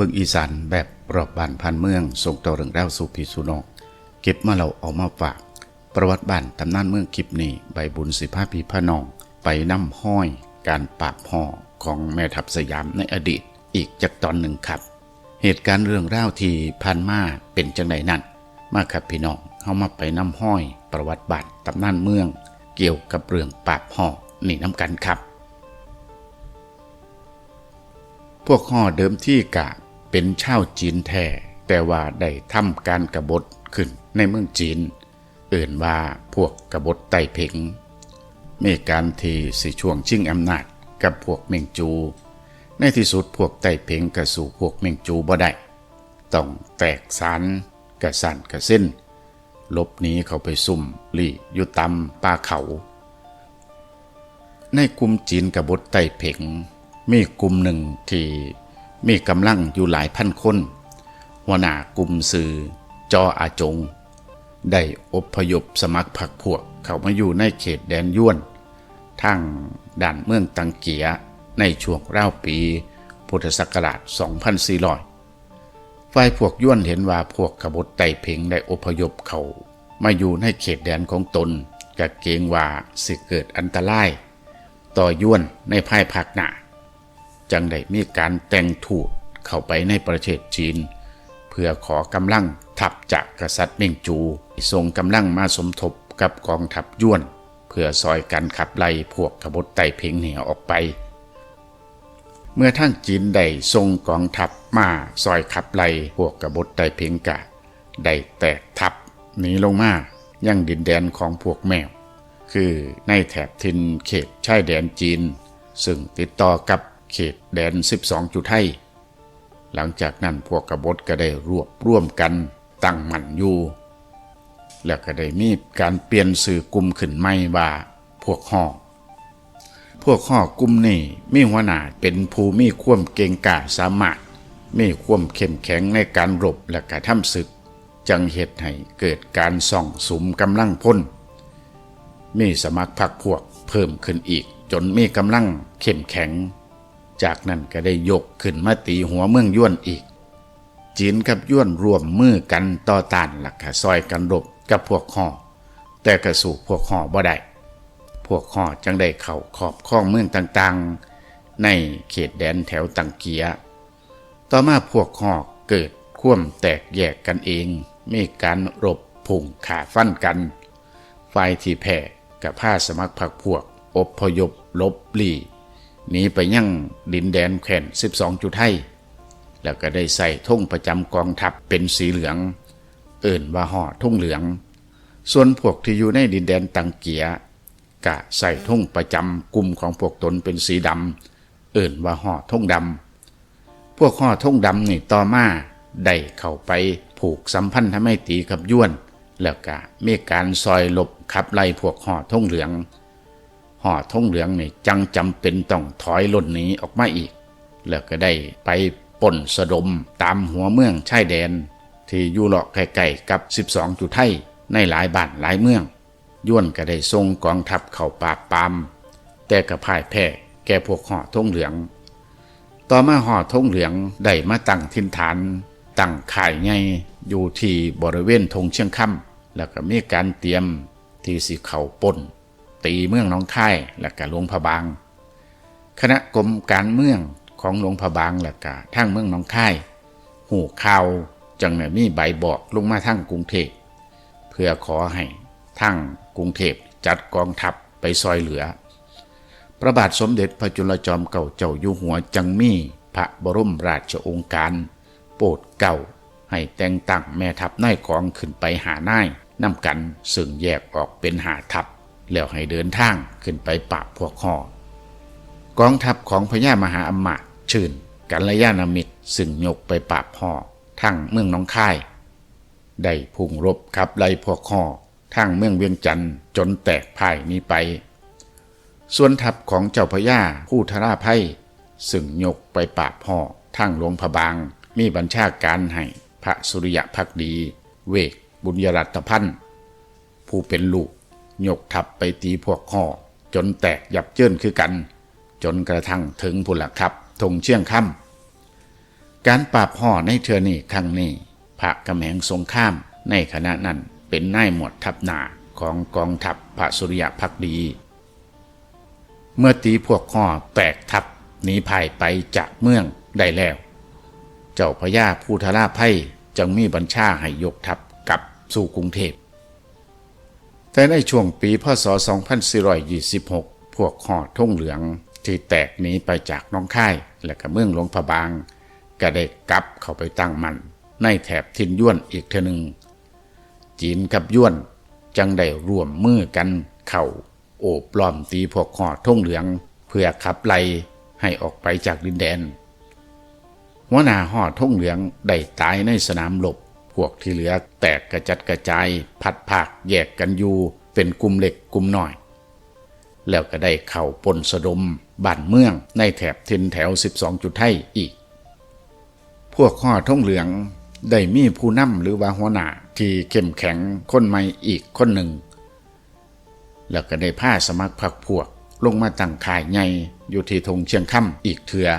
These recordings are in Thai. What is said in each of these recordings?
บิ่งอีสานแบบรอบบ้านพันเมืองส่งต่อเรื่องราวสู่พี่สู่น้องเก็บมาเราเอามาฝาก ประวัติบ้านตำนานเมืองคลิปนี้ใบบุญสิภาพีพระนอง ไปนำห้อยการปราบห่อของแม่ทัพสยามในอดีต อีกจากตอนหนึ่งครับ เหตุการณ์เรื่องราวที่ผ่านมาเป็นจังไดนั่นมาครับพี่น้องเฮามาไปนำห้อย ประวัติบ้านตำนานเมือง เกี่ยวกับเรื่องปราบห่อนี่น้ำกันครับ พวกห่อเดิมที่กะ เป็นชาวจีนแท้แต่ว่าได้ทำการกบฏขึ้นในเมืองจีน เอื่นว่าพวกกบฏไต้เผิงมีการที่สิช่วงชิงอำนาจกับพวกเมงจู ในที่สุดพวกไต้เผิงกระสู่พวกเมงจูบ่ได้ต้องแตกสารกระสันกระเส้นลบนี้เขาไปซุ่มลี่อยู่ตำป่าเขา ในกลุ่มจีนกบฏไต้เผิงมีกลุ่มหนึ่งที่ มีกำลังอยู่หลายพันคน หัวหน้ากลุ่มสื่อจออาจง ได้อพยพสมัครพรรคพวกเข้ามาอยู่ในเขตแดนย้วนทางด่านเมืองตังเกียในช่วงราวปี พุทธศักราช 2400 ฝ่ายพวกย้วนเห็นว่าพวกกบฏไต่เพ่งได้อพยพเขามาอยู่ในเขตแดนของตนกะเกงว่าสิเกิดอันตราย ต่อย้วนในภายภาคหน้า จังได้มีการแต่งถูดเข้าไปในประเทศจีน เพื่อขอกำลังทัพจากกษัตริย์เม่งจูส่งกำลังมาสมทบกับกองทัพย้วน เพื่อซอยกันขับไล่พวกขบฏไต่เพ่งเหนียวออกไป เมื่อทั้งจีนได้ส่งกองทัพมาซอยขับไล่พวกกบฏไต่เพ่งกะ ได้แตกทัพหนีลงมายังดินแดนของพวกแมว คือในแถบทินเขตชายแดนจีน ซึ่งติดต่อกับ เขตแดน 12 จุดไทยหลังจากนั้นพวกกบฏก็ได้รวบร่วมกันตั้งหมั่นอยู่ แล้วก็ได้มีการเปลี่ยนสื่อกลุ่มขึ้นใหม่ว่าพวกห่อพวกห่อกลุ่มนี้มีหัวหน้าเป็นผู้มีควมเก่งกาสามารถมีความเข้มแข็งในการรบและการทำศึก จังเหตุให้เกิดการส่องสุมกำลังพ้น มีสมัครพรรคพวกเพิ่มขึ้นอีกจนมีกำลังเข้มแข็ง จากนั้นก็ได้ยกขึ้นมาตีหัวเมืองย้วนอีก จีนกับย้วนรวมมือกันต่อต้านหลักซอยกันรบกับพวกห่อแต่กระสู่พวกห่อบ่ได้พวกห่อจังได้เข้าขอบข้องเมืองต่างๆ ในเขตแดนแถวตังเกีย ต่อมาพวกห่อเกิดคว่ำแตกแยกกันเอง มีการรบพุ่งขาฟันกันฝ่ายที่แพ้กับผ้าสมัครพรรคพวก อบพยพลบหลี หนีไปยั่งดินแดนแขวน12 จุดไทยแล้วก็ได้ใส่ธงประจำกองทัพเป็นสีเหลือง เอิ่นว่าห่อธงเหลือง ส่วนพวกที่อยู่ในดินแดนตังเกียกะใส่ธงประจำกลุ่มของพวกตนเป็นสีดำเอิ่นว่าห่อธงดำพวกห่อธงดำนี่ต่อมาได้เข้าไปผูกสัมพันธไมตรีกับย้วน แล้วก็มีการซอยหลบขับไล่พวกห่อธงเหลือง ห่อธงเหลืองนี่จังจำเป็นต้องถอยหล่นหนีออกมาอีก แล้วก็ได้ไปป่นสะดมตามหัวเมืองชายแดน ที่อยู่เลาะใกล้ๆกับ 12 จุดไทยในหลายบ้านหลายเมืองย้วนก็ได้ส่งกองทัพเข้าปราบปราม แต่ก็พ่ายแพ้แก่พวกห่อธงเหลือง ต่อมาห่อธงเหลืองได้มาตั้งทินฐาน ตั้งข่ายใหญ่อยู่ที่บริเวณธงเชียงคำแล้วก็มีการเตรียมที่สิเข้าป่น ตีเมืองน้องค่ายและก็หลวงพะบาง คณะกรมการเมืองของหลวงพะบางและก็ทั้งเมืองน้องค่ายหูข่าวจังเนี่ยมีใบบอกลงมาทั้งกรุงเทพเพื่อขอให้ทั้งกรุงเทพจัดกองทัพไปซอยเหลือ พระบาทสมเด็จพระจุลจอมเก่าเจ้าอยู่หัวจังมีพระบรมราชโองการ โปรดเก่าให้แต่งตั้งแม่ทัพนายกองขึ้นไปหานายนำกันซึ่งแยกออกเป็นหาทัพ แล้วให้เดินทางขึ้นไปปราบพวกห่อกองทัพของพญามหาอมาตย์ชื่นกัลยาณมิตรซึ่งยกไปปราบห่อทั้งเมืองน้องค่าย ได้พุ่งรบขับไล่พวกห่อทั้งเมืองเวียงจันทร์จนแตกพ่ายนี้ไป ส่วนทัพของเจ้าพญาผู้ทราไพ่ซึ่งยกไปปราบห่อทั้งหลวงพบาง มีบัญชาการให้พระสุริยะพักดี เวกบุญยรัตพันธ์ผู้เป็นลูก ยกทัพไปตีพวกห่อจนแตกยับเจินคือกัน จนกระทั่งถึงพุนละครับธงเชี่ยงค่ำการปราบห่อในเทือนี้ครั้งนี้พระกำแหงสงข้ามในขณะนั้นเป็นนายหมวดทัพนาของกองทัพพระสุริยะพักดี เมื่อตีพวกห่อแตกทัพหนีภายไปจากเมืองได้แล้ว เจ้าพญาภูทราไพ่จึงมีบัญชาให้ยกทัพกลับสู่กรุงเทพ แต่ในช่วงปีพศ 2426 พวกหอดทุ่งเหลืองที่แตกหนีไปจากน้องค่ายและก็เมืองหลวงพะบาง ก็ได้กลับเข้าไปตั้งมัน ในแถบทินย้วนอีกเทอหนึ่งจีนกับย้วนจังได้ร่วมมือกันเข้าโอบล้อมตีพวกหอดทุ่งเหลือง เพื่อขับไล่ให้ออกไปจากดินแดนหัวหน้าหอดทุ่งเหลืองได้ตายในสนามรบ วกที่เหลือแตกกระจัดกระจายพัดภาคแยกกันอยู่ เป็นกลุ่มเล็กกลุ่มน้อย แล้วก็ได้เข้าปนสะดมบ้านเมืองในแถบทินแถว 12 จุดไทยอีก พวกข้อท่งเหลืองได้มีผู้นำหรือว่าหัวหน้าที่เข้มแข็งคนใหม่อีกคนหนึ่ง แล้วก็ได้ผ้าสมัครพรรคพวกลงมาตั้งข่ายใหญ่อยู่ที่ธงเชียงค่ำอีกเถือ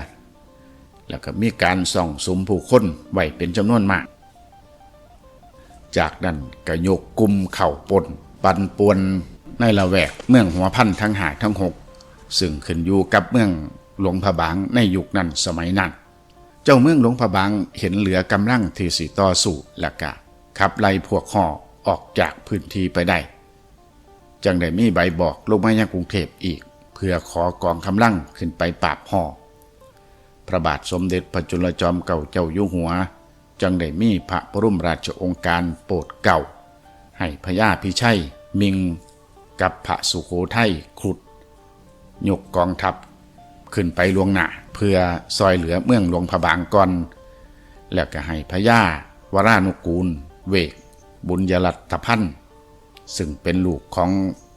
แล้วก็มีการส่องสุมผู้คนไว้เป็นจำนวนมาก จากนั้นก็ยกกลุ่มเข่าปนปันปวนในละแวกเมืองหัวพันทั้งหาทั้งหกซึ่งขึ้นอยู่กับเมืองหลวงพระบางในยุคนั้นสมัยนั้นเจ้าเมืองหลวงพระบางเห็นเหลือกำลังที่สีต่อสู้และกะขับไล่พวกห่อออกจากพื้นที่ไปได้ จังได้มีใบบอกลงมายังกรุงเทพอีก เพื่อขอกองกำลังขึ้นไปปราบห่อพระบาทสมเด็จพระจุลจอมเก่าเจ้าอยู่หัว จังได้มีพระบรมราชองค์การโปรดเก่า ให้พญาพิชัยมิงกับพระสุโขทัยครุดยกกองทัพขึ้นไปลวงหนาเพื่อซอยเหลือเมืองหลวงพระบางก่อน แล้วก็ให้พญาวรานุกูล เวก บุญยรัตพันธ์ซึ่งเป็นลูกของ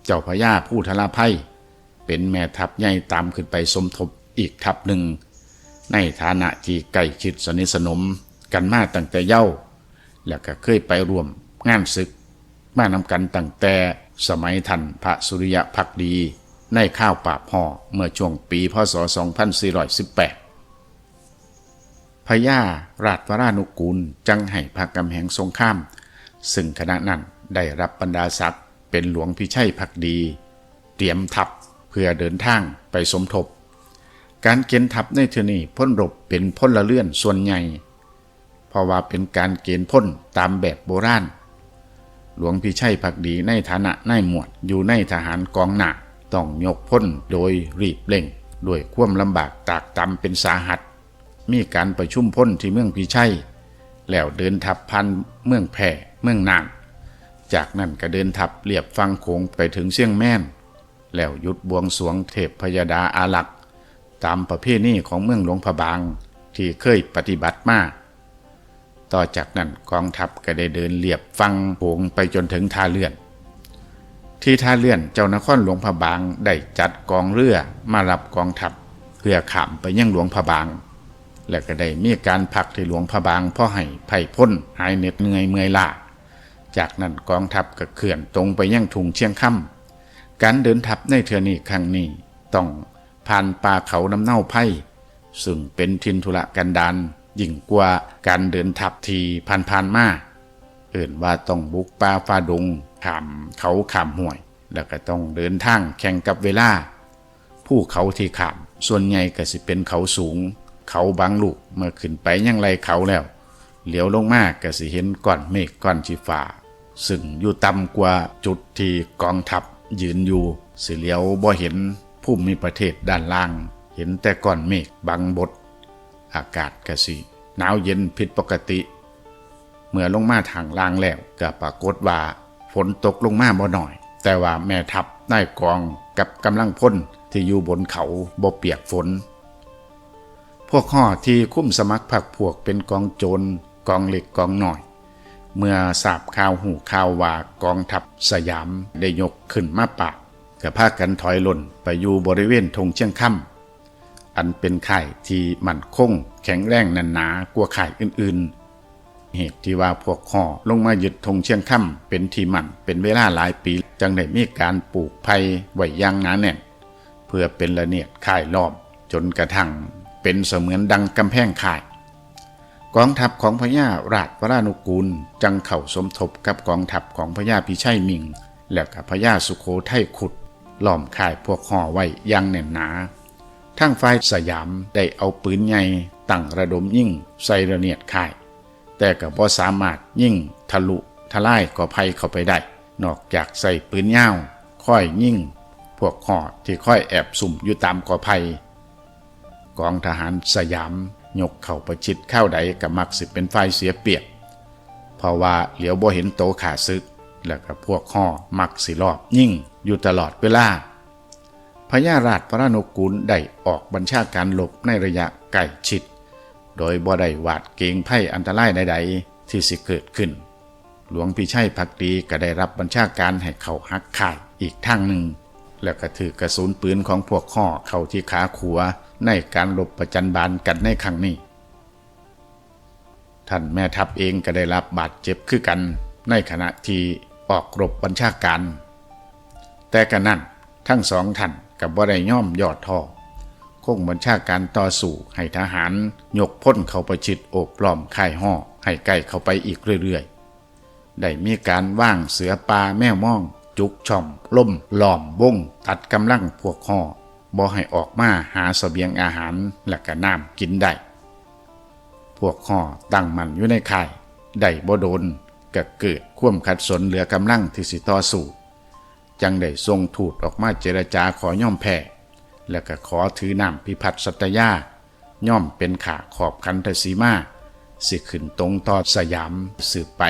เจ้าพญาผู้ทลาภัยเป็นแม่ทัพใหญ่ตามขึ้นไปสมทบอีกทัพหนึ่ง ในฐานะที่ใกล้ชิดสนิทสนม กันมาตั้งแต่เย้าแล้วก็เคยไปร่วมงานศึก มานำกันตั้งแต่สมัยทันพระสุริยะพักดี ในข้าวปราบห่อเมื่อช่วงปีพศ 2418พญาราชวรานุกูลจังให้พระกำแหงสงข้าม ซึ่งคณะนั้นได้รับบรรดาศักดิ์เป็นหลวงพิชัยพักดี เตรียมทัพเพื่อเดินทางไปสมทบ การเกณฑ์ทัพในเทอนี้พ้นรบเป็นพ้นละเลื่อนส่วนใหญ่ เพราะว่าเป็นการเกณฑ์พ้นตามแบบโบราณ หลวงพิชัยพักดีในฐานะนายหมวดอยู่ในทหารกองหนักต้องยกพ้นโดยรีบเร่งด้วยความลำบากตากตำเป็นสาหัส มีการประชุมพ้นที่เมืองพิชัย แล้วเดินทัพพันเมืองแพร่เมืองนาน จากนั้นก็เดินทัพเรียบฟังโขงไปถึงเชียงแม่น แล้วหยุดบวงสรวงเทพพยดาอาลักษ์ตามประเพณีของเมืองหลวงพระบางที่เคยปฏิบัติมา ต่อจากนั้นกองทัพก็ได้เดินเรียบฟังโขงไปจนถึงท่าเลื่อน ที่ท่าเลื่อนเจ้านครหลวงพระบางได้จัดกองเรือมารับกองทัพเพื่อขามไปยังหลวงพระบาง และก็ได้มีการพักที่หลวงพระบางเพ่อให้ไผ่พ้นหายเหน็ดเหนื่อยเมื่อยล้าจากนั้นกองทัพก็เคลื่อนตรงไปยังทุ่งเชียงค่ำการเดินทัพในเทือนี้ครั้งนี้ต้องผ่านป่าเขาน้ำเน่าไผ่ซึ่งเป็นทินทุระกันดาร ยิ่งกว่าการเดินทัพทีผ่านผ่านๆมาเอื่นว่าต้องบุกป่าฟ้าดงขามเขาขามห้วย แล้วก็ต้องเดินทางแข่งกับเวลา ผู้เขาที่ขาม ส่วนใหญ่ก็สิเป็นเขาสูง เขาบางลูกเมื่อขึ้นไปยังไรเขาแล้วเหลียวลงมากก็สิเห็นก้อนเมฆก้อนชีฟ้า ซึ่งอยู่ต่ำกว่าจุดที่กองทัพยืนอยู่ สิเหลียวบ่เห็นภูมิประเทศด้านล่าง เห็นแต่ก้อนเมฆบังบด อากาศก็สิหนาวเย็นผิดปกติ เมื่อลงมาทางล่างแล้วก็ปรากฏว่าฝนตกลงมาบ่หน่อย แต่ว่าแม่ทัพนายกองกับกำลังพลที่อยู่บนเขาบ่เปียกฝน พวกข้อที่คุ้มสมัครผักพวกเป็นกองโจรกองเหล็กกองหน่อย เมื่อทราบข่าวหูข่าวว่ากองทัพสยามได้ยกขึ้นมาปราบก็พากันถอยหล่นไปอยู่บริเวณธงเชียงค่ำ อันเป็นไข่ที่มั่นคง แข็งแรงนันหนากว่าข่อื่นๆ เหตุที่ว่าพวกข้อลงมายึดธงเชียงค่ำเป็นที่มั่นเป็นเวลาหลายปี จังได้มีการปลูกไผ่ไว้อยางหนาแน่นเพื่อเป็นระเนียดข่ายล้อมจนกระทั่งเป็นเสมือนดังกำแพงข่ายกองทัพของพญาราชวรานุกูล จังเข้าสมทบกับกองทัพของพญาพิชัยมิง และกับพญาสุโขทัยขุดล้อมค่ายพวกห่อไว้ยังแน่นหนา ทั้งฝ่ายสยามได้เอาปืนใหญ่ตั้งระดมยิ่งใส่ระเนียดค่าย แต่ก็บ่สามารถยิ่งทะลุทลายก่อภัยเข้าไปได้ นอกจากใส่ปืนยาวค่อยยิ่ง พวกห่อที่ค่อยแอบสุ่มอยู่ตามก่อภัยกองทหารสยามยกเข้าประชิดเข้าใดกับมักสิเป็นฝ่ายเสียเปรียบเพราะว่าเหลียวบ่เห็นโตขาซึก แล้วก็พวกห่อมักสิรอบยิ่งอยู่ตลอดเวลา พญาราชพระนกุลได้ออกบัญชาการหลบในระยะใกล้ชิด โดยบ่ได้หวาดเกรงภัยอันตรายใดๆที่สิเกิดขึ้น หลวงพิชัยพักดีก็ได้รับบัญชาการให้เขาหักขายอีกทางหนึ่ง แล้วก็ถือกระสุนปืนของพวกข้อเข้าที่ขาขัวในการหลบประจันบานกันในครั้งนี้ ท่านแม่ทัพเองก็ได้รับบาดเจ็บคือกัน ในขณะที่ออกรบบัญชาการ แต่กันนั้นทั้งสองท่าน กับบ่ได้ย่อมยอดท่อคงบัญชาการต่อสู้ให้ทหารยกพ้นเข้าประชิดโอบล้อมค่ายห่อให้ใกล้เข้าไปอีกเรื่อยๆ ได้มีการว่างเสือปลาแมวม่อง จุกช่อมล่มหล้อมวงตัดกำลังพวกห่อบ่ให้ออกมาหาเสบียงอาหารและก็น้ำกินได้ พวกห่อตั้งมันอยู่ในค่าย ได้บ่โดนก็เกิดความขัดสนเหลือกำลังที่สิต่อสู้ จังได้ทรงทูตออกมาเจรจาขอย่อมแพ้แล้วก็ขอถือนำพิพัฒน์สัตยา ย่อมเป็นขาขอบคันธสีมาสิขึ้นตรงต่อสยามสืบไป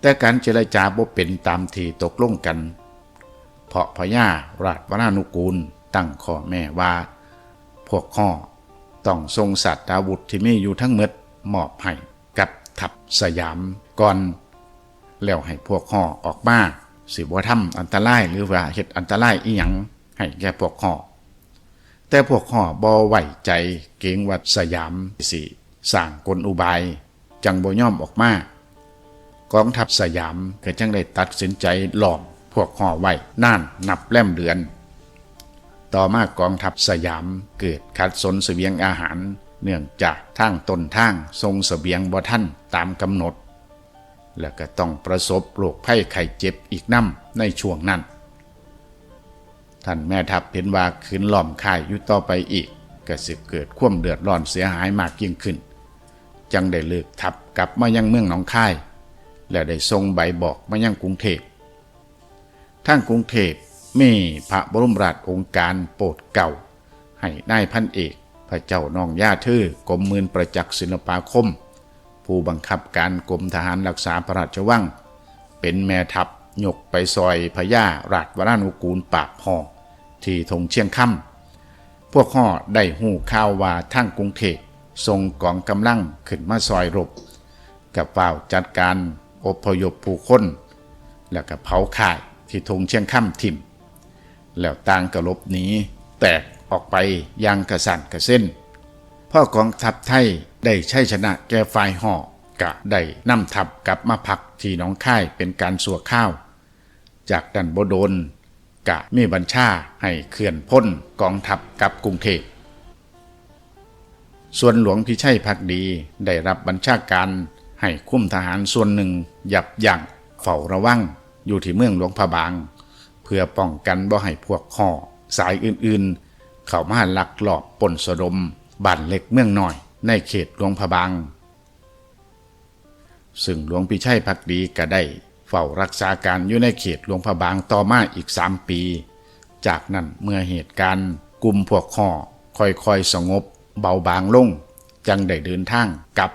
แต่การเจรจาบ่เป็นตามที่ตกลงกัน เพราะพญาราชวรานุกูลตั้งข้อแม่ว่า พวกข้อต้องทรงสัตว์อาวุธที่มีอยู่ทั้งหมดมอบให้กับทัพสยามก่อน แล้วให้พวกห่อออกมา สิบ่ทำอันตรายหรือว่าเฮ็ดอันตรายอีหยังให้แก่พวกห่อแต่พวกห่อบ่ไหวใจเกรงว่าสยามสิสร้างกลอุบาย จังบ่ย่อมออกมากองทัพสยามก็จังได้ตัดสินใจหลอมพวกห่อไว้น่านนับแล่มเดือน ต่อมากองทัพสยามเกิดขัดสนเสบียงอาหาร เนื่องจากทางตนทางทรงเสบียงบ่ท่านตามกำหนด แล้วก็ต้องประสบโรคภัยไข้เจ็บอีกน้ำในช่วงนั้น ท่านแม่ทัพเห็นว่าขืนหล่อมค่ายอยู่ต่อไปอีก ก็สิเกิดความเดือดร้อนเสียหายมากยิ่งขึ้น จังได้เลิกทัพกลับมายังเมืองหนองคาย แล้วได้ทรงใบบอกมายังกรุงเทพทางกรุงเทพมีพระบรมราชองค์การโปรดเก่า ให้นายพันเอก พระเจ้าน้องย่าทื่อกรมมืนประจักษ์ศิลปาคม ผู้บังคับการกรมทหารรักษาพระราชวัง เป็นแม่ทัพยกไปซอยพญาราชวรานุกูลปากห่อที่ธงเชียงค่ำพวกห่อได้หูข่าวว่าทั้งกรุงเทพทรงกองกำลังขึ้นมาซอยรบ กับเฝ้าจัดการอพยพผู้คน แล้วก็เผาข่ายที่ธงเชียงค่ำทิมแล้วต่างกระลบหนีแตกออกไปยังกระสันกระเส้นพ่อกองทัพไทย ได้ใช้ชนะแก่ฝ่ายห่อกะได้นำทัพกลับมาพักที่น้องค่ายเป็นการสัวข้าว จากดันบโดน กะมีบัญชาให้เขื่อนพ้นกองทัพกลับกรุงเทพส่วนหลวงพิชัยพักดีได้รับบัญชาการให้คุ้มทหารส่วนหนึ่งหยับยั้งเฝ้าระวังอยู่ที่เมืองหลวงพระบาง เพื่อป้องกันบ่ให้พวกห่อสายอื่นๆ เข้ามาลักลอบปนสะดมบ้านเล็กเมืองน้อย ในเขตหลวงพระบาง ซึ่งหลวงพิชัยพักดีก็ได้เฝ้ารักษาการอยู่ในเขตหลวงพระบางต่อมาอีกสามปี จากนั้นเมื่อเหตุการณ์กลุ่มพวกห่อค่อยๆสงบเบาบางลง จังได้เดินทางกลับ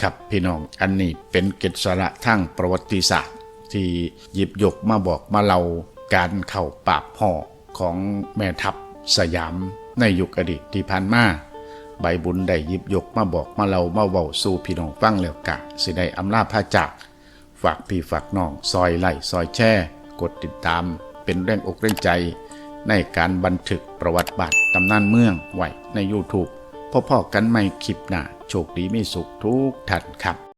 ครับพี่น้องอันนี้เป็นเกจสาระทางประวัติศาสตร์ ที่หยิบยกมาบอกมาเล่าการเข้าปราบห่อของแม่ทัพสยามในยุคอดีตที่ผ่านมาใบบุญได้หยิบยกมาบอกมาเล่ามาเว้าสู่พี่น้องฟังแล้วกะ สิได้อำลาพาจากฝากพี่ฝากน้องซอยไล่ซอยแช่ กดติดตามเป็นแรงอกแรงใจ ในการบันทึกประวัติบัตรตำนานเมืองไว้ใน YouTube พ่อๆกันไม่คลิปหน้าโชคดีมีสุขทุกท่านครับ